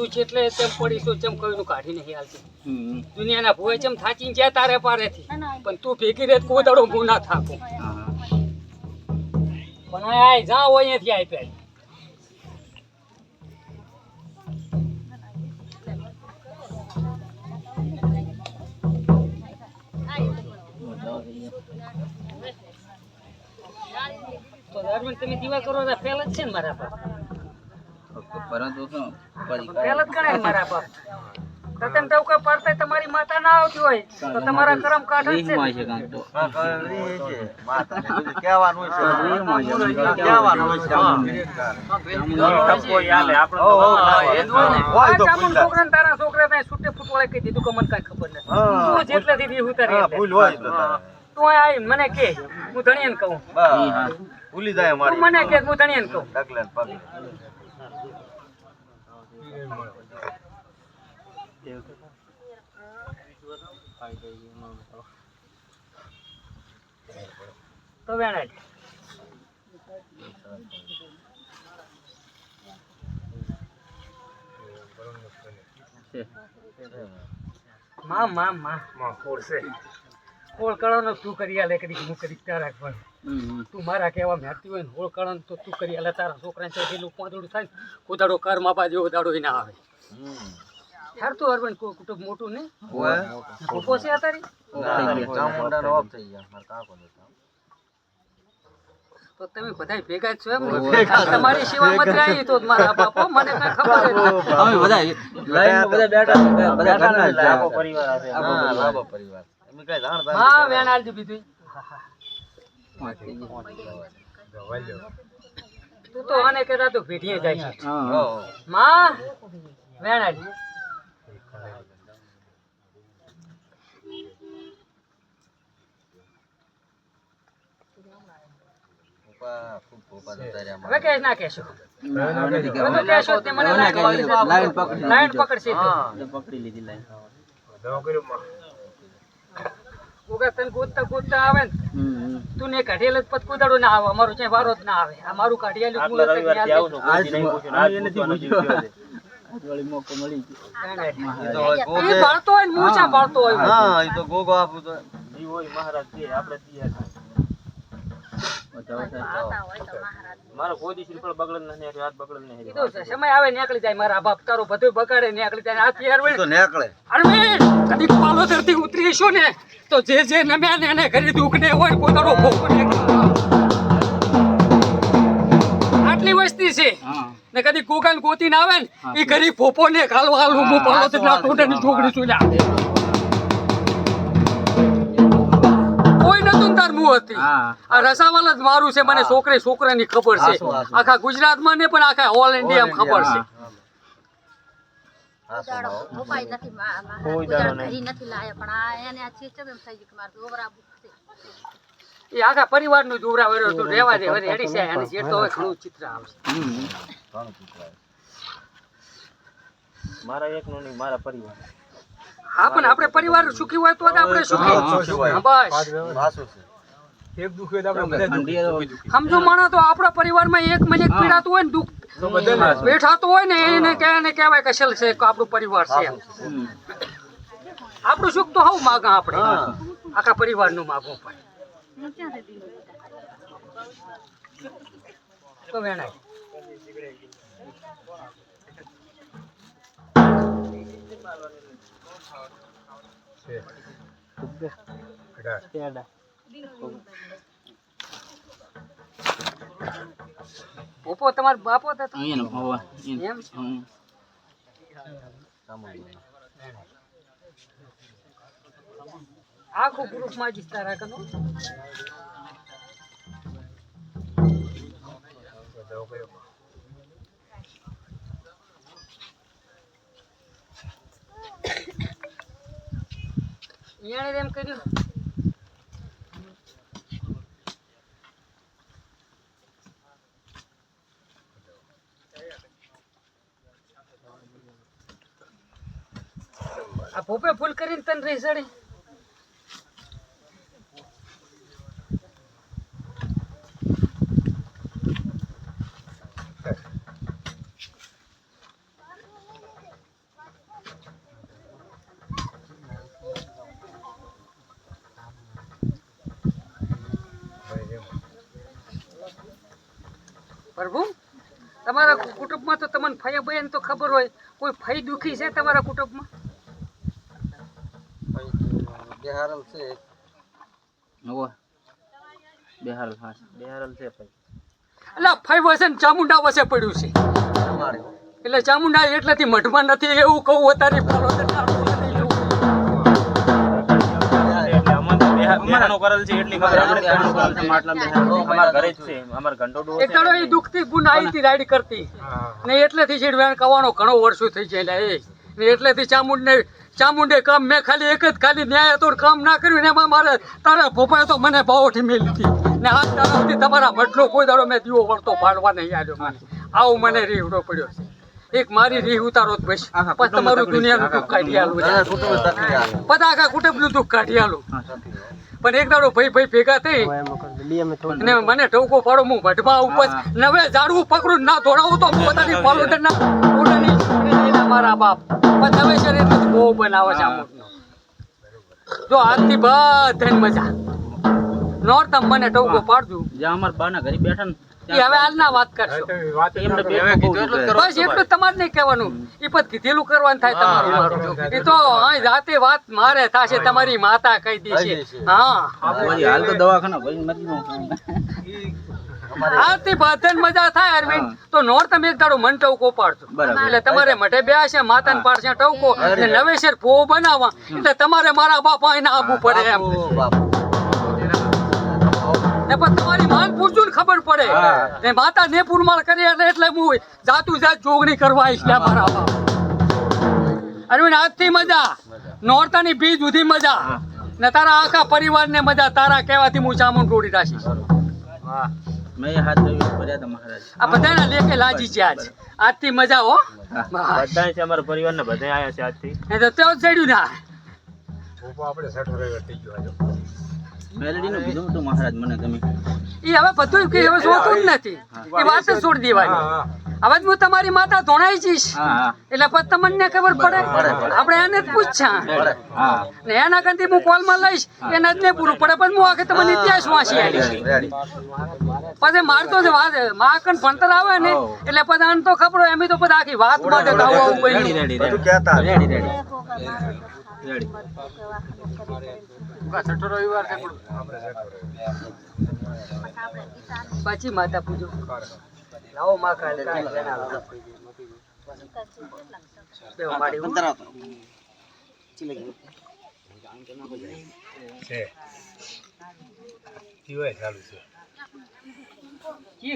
તું જેટલે તેમ પડીશું તેમ કોઈનું કાઢી નહીં હાલતી. દુનિયાના ભોય ચમ થાચીને જ્યાં તારે પારેથી. પણ તું ભેગી રહે કોઈ દાડો હું ના થાકું. પણ આ જા હોય અહીંયાથી આપ્યા તો દરમિયાન તમે દીવા કરો પહેલા ફેલ જ છે ને મારા બાપ પરંતુ શું? ફેલ જ ગણાય મારા બાપ તો તો કોઈ પડતા તમારી માતા ના આવતી હોય તો તમારા કરમ કાઢ છે ને. છે કાંક તો. આ ચામુંડ છોકરાને તારા છોકરા ત્યાં છૂટે ફૂટવાળે કહી દીધું કે મને કઈ ખબર નથી. તું જેટલેથી બી ઉતારી એટલે. તું અહીં આવીને મને કે હું ધણીયાને કહું. ભૂલી જાય મને કે હું ધણીયાને કહું. પગ તો વેણાયમાં માં માં માં કોળ છે તું કરી આલે કરી હું કરી તારા પણ તું મારા કહેવા મેરતી હોય ને હોળ તો તું કરી આલે. તારા છોકરાને તો પેલું પાંદડું થાય કોદાડો કર માપા જેવો દાડો ના આવે. યાર તું અરબન કુટુંબ મોટું ને? ભૂપો છે આ તારી ચામુંડાનો ઓફ થઈ ગયા. મારા કાકો ને તો તમે બધા ભેગા જ છો એમ તમારી સેવા મત રહી તો મારા બાપો મને કઈ ખબર જ નથી. અમે બધા બધા બેઠા બધા છે. પરિવાર હા લાભો પરિવાર કઈ માં તું તો આને કહેતા તું ભેટીએ જાય છે. માં હવે ના. લાઈન. પકડી લીધી. લાઈન ઉગા તને ગોતતા ગોતતા આવે ને હમ, હમ. તું ને કાઢેલ જ પત કોઈ ના આવે અમારો ક્યાંય વારો જ ના આવે આ મારું કાઢિયાલું ત્યાં આજ આજ પૂછ્યું. વળી મોકો મળી ગયો. વેણ આલજો. ઈ તો હોય એ હું ચા ભણતો હોય હા ઈ તો ગોગો આપું તો બતાવો સાહેબ. એ છે, સમય આવે નીકળી જાય મારા બાપ તારો બધું બગાડે નીકળી જાય આ તૈયાર ઈ તો નેકળે. અરવિંદ કદીક પાલોતરથી ઉતરીશું ને તો જે જે નમ્યા ને એને ઘરે દુઃખ ને હોય પોતાનો ભોગવો આટલી વસ્તી છે. ને કદી કોકાન ગોતી આવે ને એ ઘરે ફોફો ને ખાલવા હાલું હું ના છોકરી નતું તાર મું હતી આ રસાવાલ જ મારું છે મને છોકરે છોકરાની ખબર છે. આખા ગુજરાતમાં ને પણ આખા ઓલ ઇન્ડિયામાં ખબર છે. મારા મારે એ આખા પરિવારનું જોવરા વર્યો તું રહેવા દે હવે હેડી છે અને જે તો હવે ઘણું ચિત્ર આવશે. હમ. ઘણું ચિતરાય. હા પણ આપણે પરિવાર સુખી હોય તો જ આપણે સુખી. સુખી હોય. હા, બસ. છે. ઠંડી સમજો માણો તો આપણા પરિવારમાં એક મને એક પીડાતું હોય ને દુઃખ. બેઠાતું હોય ને એને કે ને કહેવાય કે છે આપણું પરિવાર છે. આપણું સુખ તો હવ માગા આપણે. આખા પરિવારનું માગવું પડે. તો વેણાય. પોપો તમારો બાપો તો? એમ. આખું ગ્રુપમાં જ તારા કનો ઈયાણે એમ કર્યું. આ ભોપે ફૂલ કરીને તને રહી સડી પ્રભુ તમારા કુટુંબમાં તો તમને ફયા બહેન તો ખબર હોય. કોઈ ફઈ દુખી છે તમારા કુટુંબમાં? બેહારલ છે નવો? બેહારલ હા બેહારલ છે ભાઈ એટલે ફઈ વસે ને ચામુંડા વસે પડ્યું છે. એટલે ચામુંડા એટલેથી મઢમાં નથી એવું કહું તારી પાલો બેહારનું કરેલ છે એટલી ખબર આપણે બેહારનું કરેલ છે. માટલા મે અમાર ઘરે જ છે. અમાર ઘંટો ડો એક દાડો એ દુખતી ગુણ આવી હતી રાઈડ કરતી. ને એટલેથી છેડ વેણ કવાનો ઘણો વર્ષો થઈ જાય એ. ને એટલેથી ચામુંડને ચામુંડે કામ મેં ખાલી એક જ ખાલી ન્યાય હતો કામ ના કર્યું ને એમાં મારે તારા ભોપાએ તો મને ભાવથી મેં લીધી ને આ તારાથી તમારા મટલો કોઈ દાડો મેં દીવો વળતો પાડવા નહીં આવ્યો મને. આવું મને રીવડો પડ્યો છે. એક મારી રીહ ઉતારો જ બસ. પણ તમારું દુનિયાનું દુઃખ કાઢી આલું તકલીફ આખા કુટુંબનું દુઃખ કાઢી આલું. પણ એક દાડો ભાઈ ભાઈ ભેગા થઈ. અને મને ટોકો પાડો હું ભટમાં ઉપર નવે ઝાડવું પકડું ના દોડાવું તો પોતાની પાલોદર ના ઓડાની મારા બાપ. પણ નવે શરીર બહુ બનાવે છે જો આજથી બધાની મજા. નોરતમ મને ટોકો પાડજો. જે અમારા બાના ઘરે બેઠા ને એ હવે હાલના વાત કરશો. એમને બેઠું બહુ દુઃખ કરે. બસ એટલું તમારે નહીં કહેવાનું. એ પછી કીધેલું કરવાનું થાય તમારું. એ તો જાતે વાત મારે થશે તમારી માતા કહી દેશે. હા. હાલ તો દવાખાના ગયો. મજા થાય અરવિંદ. તો નોર તમે એક દાડો મન ટવકો પાડજો એટલે તમારે મઢે બે છે માતાને પાડશે ટવકો. અને નવેસર ફો બનાવવા. એટલે તમારે મારા બાપા એને આવવું પડે એમ. ને પણ તમારી માન પૂછું ને ખબર પડે. ને માતા ને પુરમાળ કરી એટલે એટલે હું જાતું જાત જોગણી કરવા આવીશ ત્યાં મારા અરવિંદ આજથી મજા. નોરતાની બીજ સુધી મજા. ને તારા આખા પરિવારને મજા. તારા કહેવાથી હું ચામુંડ તોડી રાખીશ. મેં હાથ ધોઈને મહારાજ. આ બધાના લેખે લાજી છે આજ. આજથી મજા હો. બધા છે અમારા પરિવારના બધા આયા છે આજથી. તો તેઓ ચડ્યું ના. મેલેડીનું કીધું હતું મહારાજ મને તમે એ હવે બધું કે હવે જોતું જ નથી. એ વાત જ છોડી દેવાની. હવે જ હું તમારી માતા ધોણાઈ જઈશ. એટલે પછી તમને ખબર પડે. આપણે એને જ પૂછ્યા. ને એના કંથી હું કોલમાં લઈશ એને જ નહીં પૂરું પડે પણ હું આખે તમને ઇતિહાસ વાંચી આવીશ. પછી મારતો જ વાત માકન ભણતર આવે ને એટલે પછી આને તો ખબર એમ તો પછી આખી વાત માટે આવું આવું રેડી બન્યું. પછી માતા રેડી કહેતા રેડી રેડી રેડી પછી માતા પૂજો લાવો માં કાલે બેહો માડી હું. કે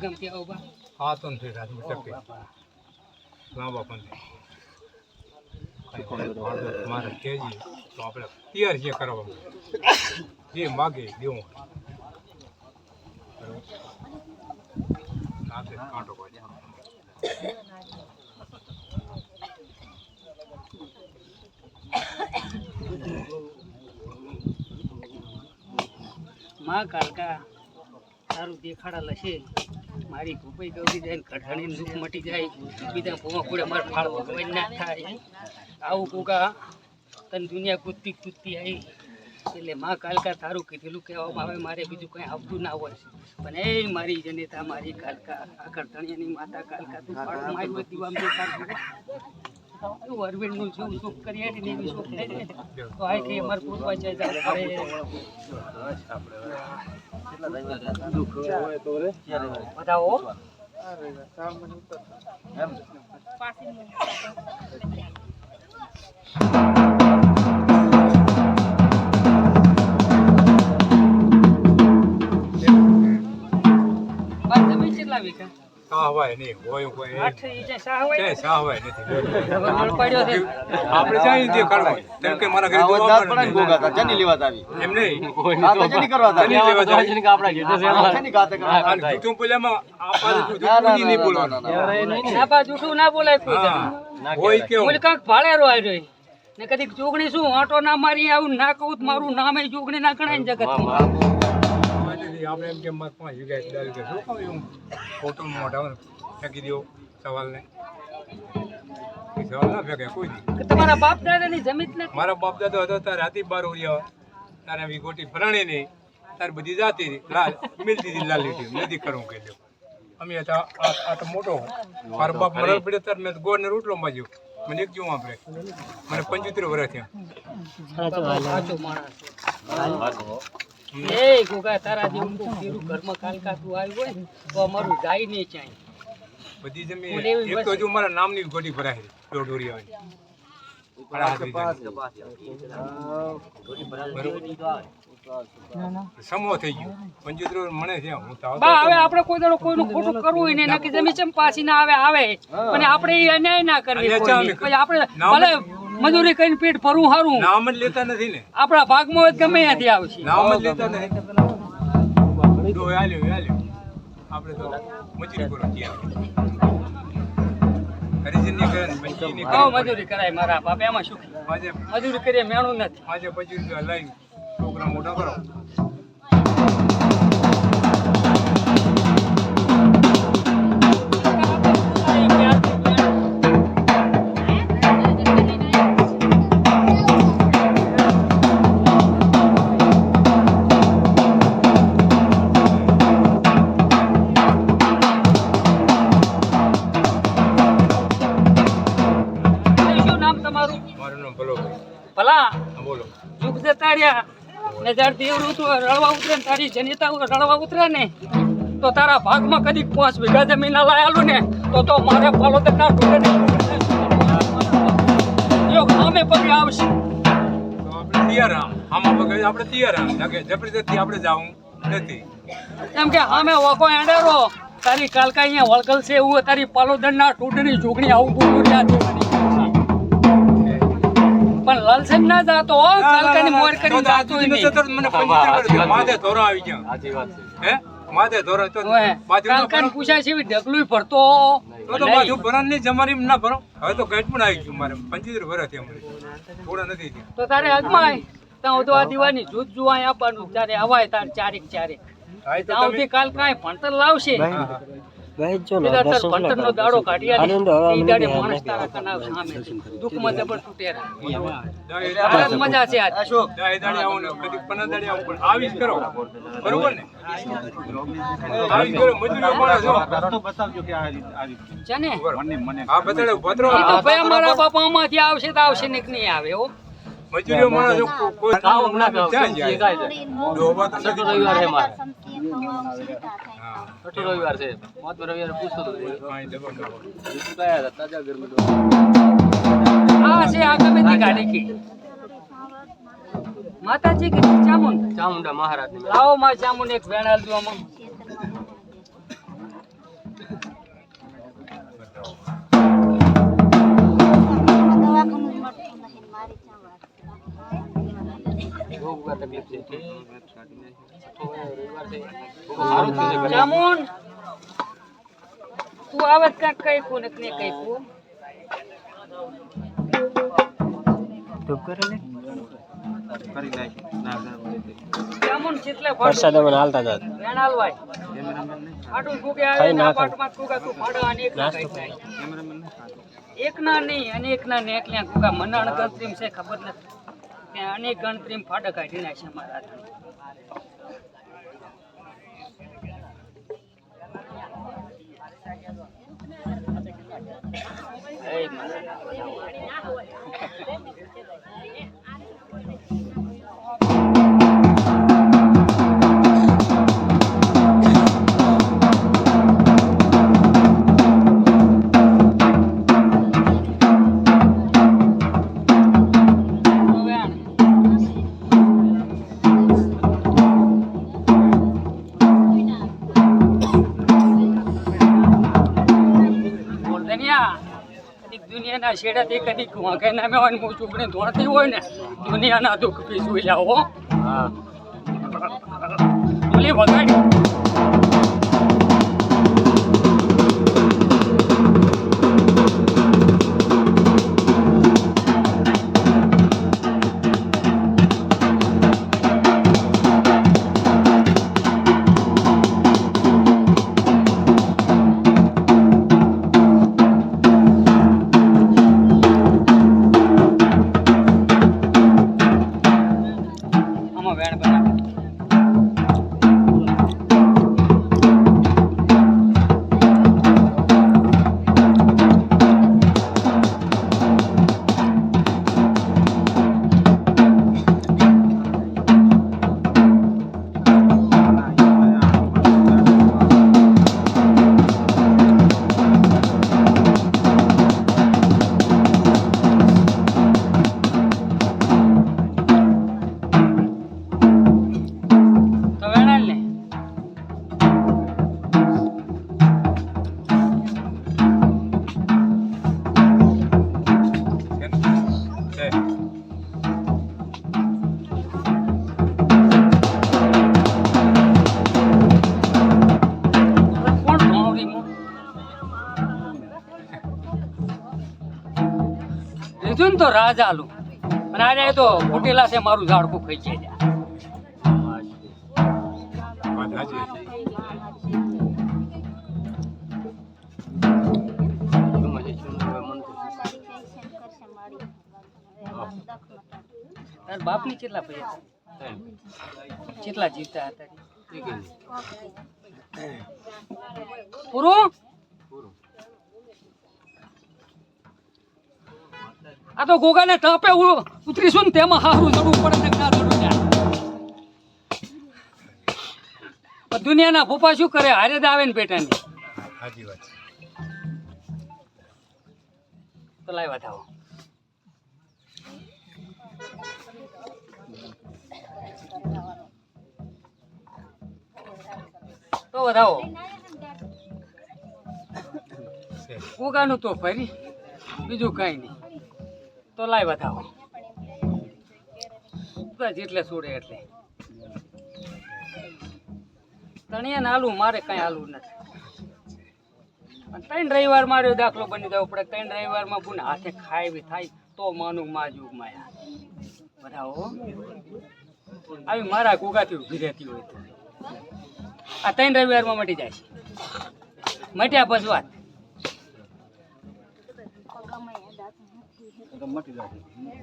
ગમતી આવો બા? મારે કેજી તો આપણે તૈયાર છે કરવા જે માગે દેવું. માં કાલકા તારું દેખાડા લશે મારી ભૂપાઈ ગૌરી જાય કઢાણી દુઃખ મટી જાય. બીજા ભૂમા પૂરે મારે ફાળ ભગવાન ના થાય. આવું કોકા તને દુનિયા કૂદતી કૂદતી આવી એટલે માં કાલકા તારું કીધેલું કહેવામાં આવે, મારે બીજું કંઈ આવતું ના હોય પણ એ મારી જનેતા, મારી કાલકા આ કઢાણીયાની માતા કાલકા, તું પાડો, મારી દેખાડતી તું અરવિંદનું જેવું સુખ કરીએ ને એવી સુખ થાય તો તો આથી અમારે પૂરવા જાય બતાવો બાર કેટલા વીઘા? સાહવાય નહીં હોય હોય? આપણે તે તેમ કે મારા ઘરે પણ ગોગા આવી એમ નહીં આ કરવા. જેની લેવા. આ જેની ગાતે કરવા બોલ્યામાં જૂઠું ના, ના, નહીં બોલવાનું. ના, ના, ના. ના બા જૂઠું ના બોલાય કોઈ. જણ. હોય ભાળેરો આવ્યો ને કદીક જોગણી શું આંટો ના મારી આવું ના કહું મારું નામ એ જોગણી ના ગણાય ને એટલે આપણે એમ કે મારે પાંચ વીઘા દસ વીઘા શું કહું એવું ખોટું મોઢામાં ફેંકી દો સવાલને. સવાલ ના ફેંકે કોઈ નહીં તમારા બાપ દાદાની જમીન ને મારા બાપ દાદા હતો તારે રાતી બાર ઉડ્યા તારે એવી ગોટી ફરાણી નહીં. તારે બધી જાતી. લાલ મિલતી હતી લાલ લીટી. નથી કરવું કહી દો અમે હતા આ આ તો મોટો મારો બાપ મરણ પડ્યો ત્યારે મેં ગોળ ને રોટલો માજ્યો. મને એક જેવું આપણે મને પંચોતેર વર્ષ થયા. સાચો માણસ છે. એ ગોગા તારા જેવું કોક પેલું ઘરમાં કાલકાતું આવ્યું હોય તો અમારું જાય નહીં ચાય બધી જમીન એક તો હજુ મારા નામની ગોટી ભરાય છે આવે. મારા હાથ રીત સમો થઈ ગયો. પંચોતેર મને છે હું તો બા હવે આપણે કોઈ દાડો કોઈનું ખોટું કરવું હોય ને નક્કી જમી ચમ પાછી ના આવે આવે અને આપણે એ અન્યાય ના કરવી આપણે ભલે મજૂરી કરીને પેટ ભરવું સારું નામ જ લેતા નથી ને. આપણા ભાગમાં ગમે ત્યાંથી આવશે નામ જ લેતા નથી. ડોય હાલ્યો હાલ્યો. આપણે તો મજૂરી કરો ત્યાં મજૂરી કરાય મારા બાપ એમાં શું? માજે મજૂરી કરીએ મેણું નથી. માજે પચીસ લઈને છોકરા મોટા કરો ને જ્યારે દેવરું તું રળવા ઉતરે ને તારી જનતા રળવા ઉતરે ને તો તારા ભાગમાં કદી પાંચ વીઘા જમીન લાયેલું ને તો તો મારે પાલોતર ના ઢોળે ને. યો અમે પગે આવશે. તૈયાર આમ બગડ આપણે તૈયાર આમ જાકે જબરદસ્તી આપણે જાવું નથી કેમ કે અમે વખો એંડારો. તારી કાલકા અહીંયા વળગલ છે એવું તારી પાલોદર ના ટૂંટણી ચૂંટણી આવું ત્યાં પણ લલસેન ના જાતો હો કાલકાની મોર કરી જાતો મને પંચોતેર વર્ષ માથે ધોરો આવી ગયા. હે? માથે ધોરો તો કાલકાની પૂછાય છે ઢગલું ભરતો તો તો બાજુ ભરણની જમારી ના ભરો. હવે તો ગેટ પણ આવી ગયું મારે. પંચોતેર ભરા થયા મને થોડા નથી થયા. તો તારે અજમાય ત્યાં તો આ દીવાની જૂથ જુવાય આપવાનું. તારે અવાય તાર ચારેક ચારેક. આવતી તો કાલ કાંઈ ભણતર લાવશે. હા, હા. પેલા તાર ભણતરનો દાડો કાઢી આલે. ઈ દાડે માણસ તારા કનાવ સામેથી. દુઃખમાં જબર તૂટેરા. તારે મજા છે આજ. દાય દાડે આવો ને કદી પંદર દાડે આવો પણ આવી જ કરો બરોબર ને આવી કરો મજૂરી માણસ હો. છે ને હા બતાડે ભદ્રો તો ભાઈ અમારા બાપા આમાંથી આવશે તો આવશે ને કે નહીં આવે હો મજૂરીઓ માણસ કોઈ ક્યાં જાય ડોબા તો નથી હા. હા, છે. ડબલ કરો. આ છે આ ગમે તે ગાડી માતાજી કે ચામુંડ? ચામુંડા મહારાજ લાવો માં ચામુંડ એક વેણાલ દો આમાં. તું આવે તો કાંઈક કઈ કુ ને કઈ કુ ચામુંડ ચિતલે ફાડું. વેણાલ વાય. ફાડું ફૂગે આવે ને આ પાટમાં ફૂગા તું ફાડો અને એક ના નહીં થાય. એક ના ના એકલા ફૂગા મને અણગણતરીમ છે ખબર નથી. ત્યાં અનેક ગણતરીમ ફાડક કાઢી નાખે મારા કદીક દુનિયાના છેડા તે કદી વાંકે નામે હોય ને હું ચૂંટણી ધોળતી હોય ને દુનિયાના દુઃખ પી જોઈ જાઓ હો. બોલી વગાડી. તો રાજા લું અને આરે તો ફૂટેલા છે મારું ઝાડકું ખાઈ જાય. તાર બાપની કેટલા પૈસા? કેટલા જીવતા હતા? પૂરું? આ તો ગોગાને ટપે ઉતરીશું ને તેમાં હારું જરૂર પડે ને ના ત્યાં દુનિયાના ફૂફા શું કરે? હારે જ આવે ને પેટાની. સાચી વાત. તો લાવ્યા થાવ તો વધાવો. ગોગાનું તો ફરી બીજું કઈ નહીં. તો લાય વધાવો જેટલે છોડે એટલે. તણિયા હાલું મારે કઈ હાલું નથી. ત્રણ રવિવાર માર્યો દાખલો બની જવો પડે. ત્રણ રવિવારમાં પૂને હાથે ખાય થાય તો માનું માજુ માયા. બધા આવી મારા કુગાથી ઊભી રહેતી હોય આ ત્રણ રવિવારમાં મટી જાય મટ્યા પછી વાત.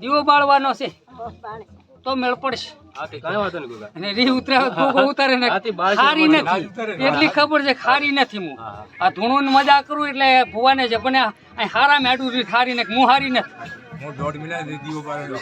દીવો બાળવાનો છે. તો મેળ પડશે. અને રી ઉતરાવે ઉતારે ને ખારી નથી. એટલી ખબર છે ખારી નથી હું આ ધૂણું મજા કરું એટલે ભુવાને છે પણ આ હારા મેડું રી ખારી ને હું હારી નથી. હું દોઢ મહિના દીવો બાળેલો